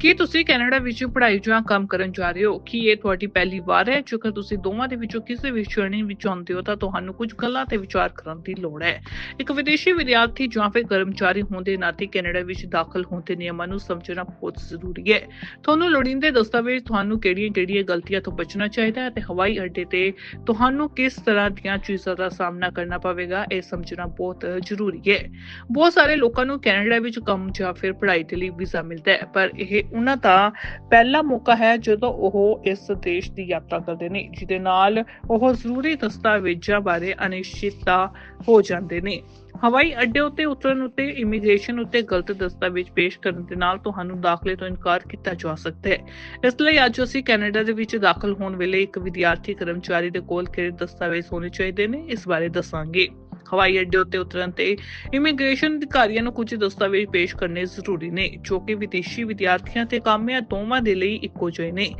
ਕੀ ਤੁਸੀਂ ਕੈਨੇਡਾ ਵਿੱਚ ਪੜ੍ਹਾਈ ਜਾਂ ਕੰਮ ਕਰਨ ਜਾ ਰਹੇ ਹੋ? ਕੀ ਇਹ ਤੁਹਾਡੀ ਪਹਿਲੀ ਵਾਰ ਹੈ? ਜੇਕਰ ਤੁਸੀਂ ਦੋਵਾਂ ਦੇ ਵਿੱਚੋਂ ਕਿਸੇ ਵੀ ਸ਼੍ਰੇਣੀ ਵਿੱਚ ਆਉਂਦੇ ਹੋ ਤਾਂ ਤੁਹਾਨੂੰ ਕੁਝ ਗੱਲਾਂ ਤੇ ਵਿਚਾਰ ਕਰਨ ਦੀ ਲੋੜ ਹੈ। ਇੱਕ ਵਿਦੇਸ਼ੀ ਵਿਦਿਆਰਥੀ ਜਾਂ ਫਿਰ ਕਰਮਚਾਰੀ ਹੋਣ ਦੇ ਨਾਤੇ ਕੈਨੇਡਾ ਵਿੱਚ ਦਾਖਲ ਹੋਣ ਦੇ ਨਿਯਮਾਂ ਨੂੰ ਸਮਝਣਾ ਬਹੁਤ ਜ਼ਰੂਰੀ ਹੈ। ਤੁਹਾਨੂੰ ਲੋੜੀਂਦੇ ਦਸਤਾਵੇਜ਼ ਤੁਹਾਨੂੰ ਕਿਹੜੀਆਂ-ਕਿਹੜੀਆਂ ਗਲਤੀਆਂ ਤੋਂ ਬਚਣਾ ਚਾਹੀਦਾ ਹੈ ਤੇ ਹਵਾਈ ਅੱਡੇ ਤੇ ਤੁਹਾਨੂੰ ਕਿਸ ਤਰ੍ਹਾਂ ਦੀਆਂ ਚੀਜ਼ਾਂ ਦਾ ਸਾਹਮਣਾ ਕਰਨਾ ਪਵੇਗਾ, ਇਹ ਸਮਝਣਾ ਬਹੁਤ ਜ਼ਰੂਰੀ ਹੈ। ਬਹੁਤ ਸਾਰੇ ਲੋਕਾਂ ਨੂੰ ਕੈਨੇਡਾ ਵਿੱਚ ਕੰਮ ਜਾਂ ਫਿਰ ਪੜ੍ਹਾਈ ਦੇ ਲਈ ਵੀਜ਼ਾ ਮਿਲਦਾ ਹੈ, ਪਰ ਇਹ ਉਹਨਾਂ ਦਾ ਪਹਿਲਾ ਮੌਕਾ ਹੈ ਜਦੋਂ ਉਹ ਇਸ ਦੇਸ਼ ਦੀ ਯਾਤਰਾ ਕਰਦੇ ਨੇ, ਜਿਹਦੇ ਨਾਲ ਉਹ ਜ਼ਰੂਰੀ ਦਸਤਾਵੇਜ਼ਾਂ ਬਾਰੇ ਅਨਿਸ਼ਚਿਤਤਾ ਹੋ ਜਾਂਦੇ ਨੇ। ਹਵਾਈ ਅੱਡੇ ਉੱਤੇ ਉਤਰਨ ਉੱਤੇ ਇਮੀਗ੍ਰੇਸ਼ਨ ਉੱਤੇ ਗਲਤ ਦਸਤਾਵੇਜ਼ ਪੇਸ਼ ਕਰਨ ਦੇ ਨਾਲ ਤੁਹਾਨੂੰ ਦਾਖਲੇ ਤੋਂ ਇਨਕਾਰ ਕੀਤਾ ਜਾ ਸਕਦਾ ਹੈ। ਇਸ ਲਈ ਅੱਜ ਅਸੀਂ ਕੈਨੇਡਾ ਦੇ ਵਿੱਚ ਦਾਖਲ ਹੋਣ ਵੇਲੇ ਇੱਕ ਵਿਦਿਆਰਥੀ ਕਰਮਚਾਰੀ ਦੇ ਕੋਲ ਕਿਹੜੇ ਦਸਤਾਵੇਜ਼ ਹੋਣੇ ਚਾਹੀਦੇ ਨੇ, ਇਸ ਬਾਰੇ ਦੱਸਾਂਗੇ। ਹਵਾਈ ਅੱਡੇ ਉੱਤੇ ਉਤਰਨ ਤੇ ਇਮੀਗ੍ਰੇਸ਼ਨ ਅਧਿਕਾਰੀਆਂ ਨੂੰ ਕੁਝ ਦਸਤਾਵੇਜ਼ ਪੇਸ਼ ਕਰਨੇ ਜ਼ਰੂਰੀ ਨੇ, ਜੋ ਕਿ ਵਿਦੇਸ਼ੀ ਵਿਦਿਆਰਥੀਆਂ ਤੇ ਕਾਮਿਆਂ ਦੋਵਾਂ ਦੇ ਲਈ ਇੱਕੋ ਜਿਹੇ ਨੇ।